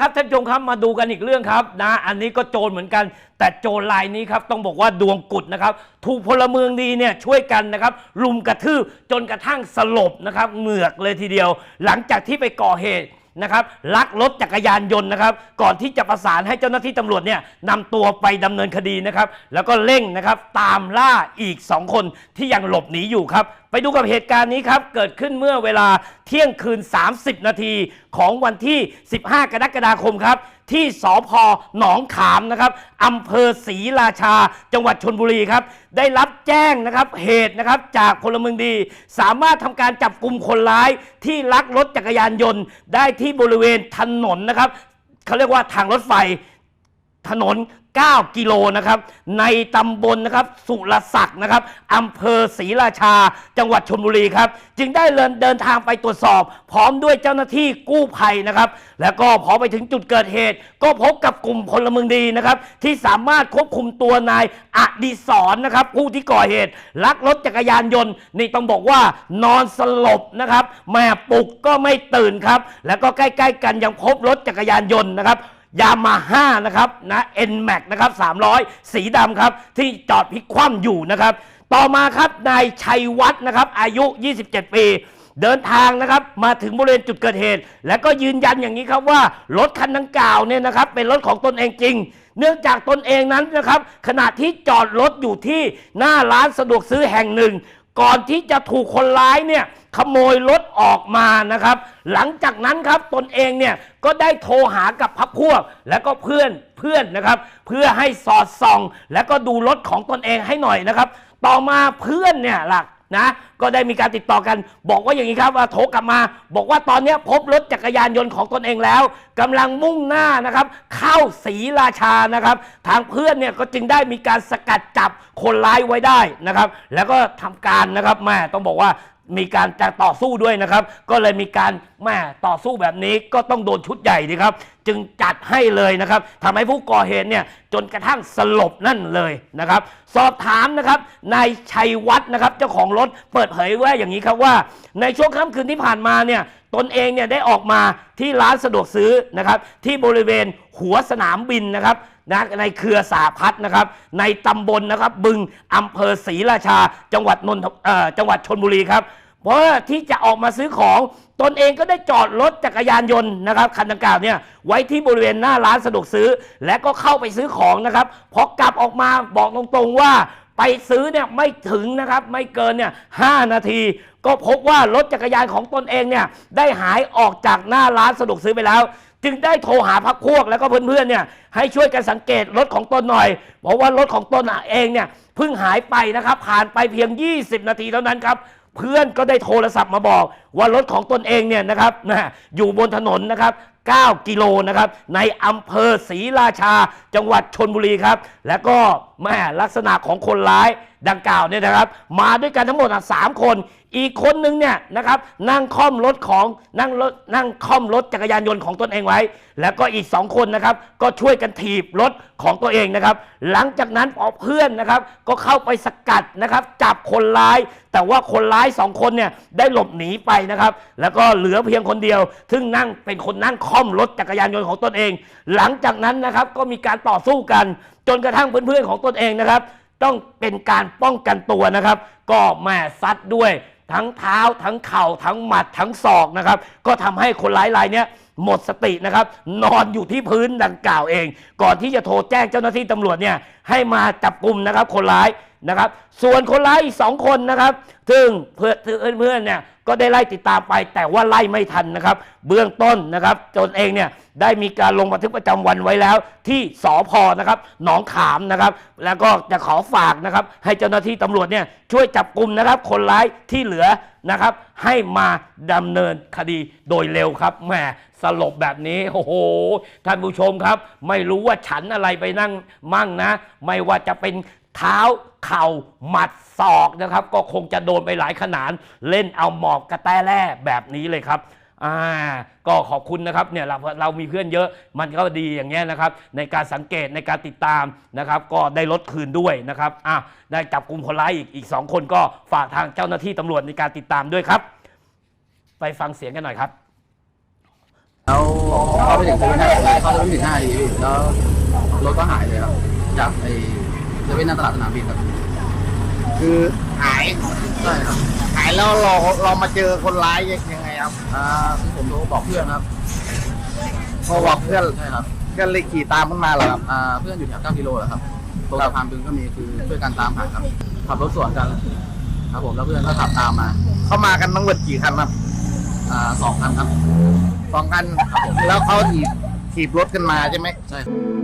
ครับท่านผู้ชมครับมาดูกันอีกเรื่องครับนะอันนี้ก็โจรเหมือนกัน แต่โจรรายนี้ครับต้องบอกว่าดวงกุดนะครับถูกพลเมืองดีเนี่ยช่วยกันนะครับรุมกระทืบจนกระทั่งสลบนะครับเหงือกเลยทีเดียว หลังจากที่ไปก่อเหตุ นะครับลักรถจักรยานยนต์นะครับก่อนที่จะประสานให้เจ้าหน้าที่ตำรวจเนี่ยนำตัวไปดำเนินคดีนะครับแล้วก็เร่งนะครับตามล่าอีก 2 คนที่ยังหลบหนีอยู่ครับไปดูกับเหตุการณ์นี้ครับเกิดขึ้นเมื่อเวลาเที่ยงคืน 30 นาทีของวันที่ 15 กรกฎาคมครับ ที่สพหนองขามนะครับอำเภอศรีราชา จังหวัดชนบุรีครับได้รับแจ้งนะครับเหตุนะครับจากพลเมืองดี สามารถทำการจับกลุ่มคนร้ายที่ลักรถจักรยานยนต์ ได้ที่บริเวณถนนนะครับเขาเรียกว่าทางรถไฟ ถนน 9 กิโลนะครับ ในตำบลนะครับ สุรศักดิ์นะครับอำเภอศรีราชา จังหวัดชลบุรีครับ จึงได้เดินเดินทางไปตรวจสอบ พร้อมด้วยเจ้าหน้าที่กู้ภัยนะครับ แล้วก็พอไปถึงจุดเกิดเหตุ ก็พบกับกลุ่มพลเมืองดีนะครับ ที่สามารถควบคุมตัวนายอดิศรนะครับ ผู้ที่ก่อเหตุ ลักรถจักรยานยนต์ นี่ต้องบอกว่านอนสลบนะครับแม่ปลุกก็ไม่ตื่นครับ แล้วก็ใกล้ ๆ กันยังพบรถจักรยานยนต์นะครับ ยามาฮ่านะครับนะ N Max นะครับ300 สีดำครับ ที่จอดพลิกคว่ำอยู่นะครับ ต่อมาครับนายชัยวัฒน์นะครับ อายุ 27 ปีเดินทางนะครับมาถึงบริเวณจุดเกิดเหตุ และก็ยืนยันอย่างนี้ครับว่ารถคันดังกล่าวเนี่ยนะครับเป็นรถของตนเองจริง เนื่องจากตนเองนั้นนะครับขณะที่จอดรถอยู่ที่หน้าร้านสะดวกซื้อแห่งหนึ่ง ก่อนที่จะถูกคนร้ายเนี่ยขโมยรถออกมานะครับ หลังจากนั้นครับตนเองเนี่ยก็ได้โทรหากับพักพวก และก็เพื่อนเพื่อนนะครับ เพื่อให้สอดส่อง และก็ดูรถของตนเองให้หน่อยนะครับ ต่อมาเพื่อนเนี่ยหลัก นะ ก็ได้มีการติดต่อกัน บอกว่าอย่างนี้ครับว่าโทรกลับมา บอกว่าตอนนี้พบรถจักรยานยนต์ของตนเองแล้วกำลังมุ่งหน้านะครับ เข้าศรีราชานะครับ ทางเพื่อนเนี่ยก็จึงได้มีการสกัดจับคนร้ายไว้ได้นะครับ แล้วก็ทำการนะครับแม่ต้องบอกว่า มีการจะต่อสู้ด้วยนะครับ ก็เลยมีการแม่ต่อสู้แบบนี้ก็ต้องโดนชุดใหญ่ดีครับ จึงจัดให้เลยนะครับทำให้ผู้ก่อเหตุเนี่ยจนกระทั่งสลบนั่นเลยนะครับ สอบถามนะครับนายชัยวัฒน์นะครับ เจ้าของรถเปิดเผยว่าอย่างนี้ครับว่า ในช่วงค่ำคืนที่ผ่านมาเนี่ย ตนเองเนี่ยได้ออกมาที่ร้านสะดวกซื้อนะครับที่บริเวณหัวสนามบินนะครับนะในเครือสาพัฒน์นะครับ ในตำบลนะครับบึงอำเภอศรีราชา จังหวัดนนทจังหวัดชนบุรีครับ เพราะที่จะออกมาซื้อของตนเองก็ได้จอดรถจักรยานยนต์นะครับคันดังกล่าวเนี่ยไว้ที่บริเวณหน้าร้านสะดวกซื้อ และก็เข้าไปซื้อของนะครับพอกลับออกมาบอกตรงๆว่า ไปซื้อเนี่ยไม่ถึงนะครับไม่เกินเนี่ยหนาที ก็พบว่ารถจักรยานของตนเองเนี่ยได้หายออกจากหน้าร้านสะดวกซื้อไปแล้ว จึงได้โทรหาพักพวกแล้วก็เพื่อนๆเนี่ยให้ช่วยกันสังเกตรถของตนหน่อยเพราะว่ารถของตนเองเนี่ยเพิ่งหายไปนะครับผ่านไปเพียง 20 นาทีเท่านั้นครับเพื่อนก็ได้โทรศัพท์มาบอกว่ารถของตนเองเนี่ยนะครับนะอยู่บนถนนนะครับ9 กิโลนะครับ ในอำเภอศรีราชา จังหวัดชนบุรีครับ แล้วก็แม่ลักษณะของคนร้ายดังกล่าวเนี่ยนะครับ มาด้วยกันทั้งหมดสามคน อีกคนนึงเนี่ยนะครับ นั่งค่อมรถของนั่งรถนั่งค่อมรถจักรยานยนต์ของตนเองไว้ แล้วก็อีกสองคนนะครับ ก็ช่วยกันถีบรถของตัวเองนะครับ หลังจากนั้นพอเพื่อนนะครับ ก็เข้าไปสกัดนะครับ จับคนร้าย แต่ว่าคนร้ายสองคนเนี่ยได้หลบหนีไปนะครับ แล้วก็เหลือเพียงคนเดียว ซึ่งนั่งเป็นคนนั่งคอมรถจักรยานยนต์ของตนเอง หลังจากนั้นนะครับก็มีการต่อสู้กัน จนกระทั่งเพื่อนๆของตนเองนะครับ ต้องเป็นการป้องกันตัวนะครับ ก็แม่ซัดด้วยทั้งเท้าทั้งเข่าทั้งหมัดทั้งศอกนะครับ ก็ทำให้คนร้ายรายนี้หมดสตินะครับ นอนอยู่ที่พื้นดังกล่าวเอง ก่อนที่จะโทรแจ้งเจ้าหน้าที่ตำรวจเนี่ยให้มาจับกลุ่มนะครับ คนร้าย นะครับ ส่วนคนร้ายอีกสองคนนะครับ ซึ่งเพื่อนเพื่อนเนี่ยก็ได้ไล่ติดตามไป แต่ว่าไล่ไม่ทันนะครับ เบื้องต้นนะครับตนเองเนี่ยได้มีการลงบันทึกประจำวันไว้แล้ว ที่สพนะครับหนองขามนะครับ แล้วก็จะขอฝากนะครับ ให้เจ้าหน้าที่ตำรวจเนี่ยช่วยจับกลุ่มนะครับ คนร้ายที่เหลือนะครับ ให้มาดำเนินคดีโดยเร็วครับแหมสลบแบบนี้โอ้โหท่านผู้ชมครับ ไม่รู้ว่าฉันอะไรไปนั่งมั่งนะ ไม่ว่าจะเป็น เท้าเข่าหมัดศอกนะครับ ก็คงจะโดนไปหลายขนาดเล่นเอาหมอบกระแตแร่แบบนี้เลยครับอ่าก็ขอบคุณนะครับเนี่ยเราเรามีเพื่อนเยอะมันก็ดีอย่างเงี้ยนะครับ ในการสังเกตในการติดตามนะครับ ก็ได้ลดคืนด้วยนะครับอะได้จับกลุ่มคนร้ายอีกอีกสองคนก็ฝากทางเจ้าหน้าที่ตำรวจในการติดตามด้วยครับ ไปฟังเสียงกันหน่อยครับแล้วเขาไปถึงเซเว่นห้เขาจะไม่ถึงห้าทีแล้วรถก็หายเลยครับจากไอ เซเว่นหน้าตลาดสนามบินครับคือหายใช่ครับหายแล้วเราเรามาเจอคนร้ายยังไงครับอ่าคือผมโทรบอกเพื่อนครับพอบอกเพื่อนใช่ครับเพื่อนเลยขี่ตามขึ้นมาเหรอครับอ่าเพื่อนอยู่แถว9กิโลแหละครับตรงสะพานบึงก็มีคือช่วยกันตามหาครับขับรถสวนกันครับผมแล้วเพื่อนก็ขับตามมา เขามากันทั้งหมดกี่คันครับอ่าสองคันครับสองคันครับผมแล้วเขาถีบถีบรถกันมาใช่ไหมใช่ครับ